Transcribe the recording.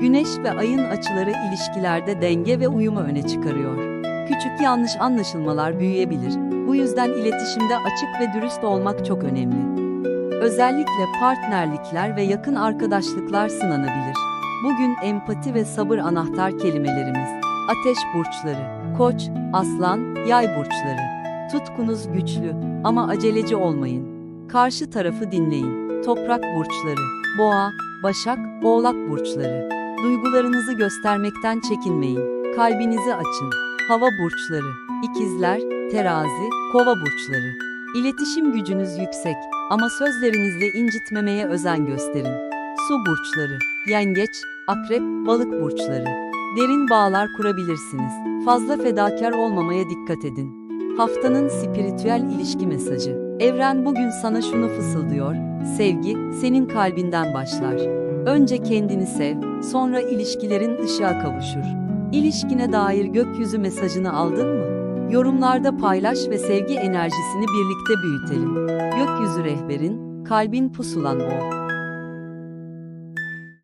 Güneş ve ayın açıları ilişkilerde denge ve uyumu öne çıkarıyor. Küçük yanlış anlaşılmalar büyüyebilir. Bu yüzden iletişimde açık ve dürüst olmak çok önemli. Özellikle partnerlikler ve yakın arkadaşlıklar sınanabilir. Bugün empati ve sabır anahtar kelimelerimiz. Ateş burçları, Koç, Aslan, Yay burçları. Tutkunuz güçlü ama aceleci olmayın. Karşı tarafı dinleyin. Toprak burçları, Boğa, Başak, Oğlak burçları. Duygularınızı göstermekten çekinmeyin. Kalbinizi açın. Hava burçları, İkizler, Terazi, Kova burçları. İletişim gücünüz yüksek ama sözlerinizle incitmemeye özen gösterin. Su burçları, Yengeç, Akrep, Balık burçları. Derin bağlar kurabilirsiniz. Fazla fedakar olmamaya dikkat edin. Haftanın spiritüel ilişki mesajı. Evren bugün sana şunu fısıldıyor. Sevgi senin kalbinden başlar. Önce kendini sev, sonra ilişkilerin ışığa kavuşur. İlişkine dair gökyüzü mesajını aldın mı? Yorumlarda paylaş ve sevgi enerjisini birlikte büyütelim. Gökyüzü rehberin, kalbin pusulan ol.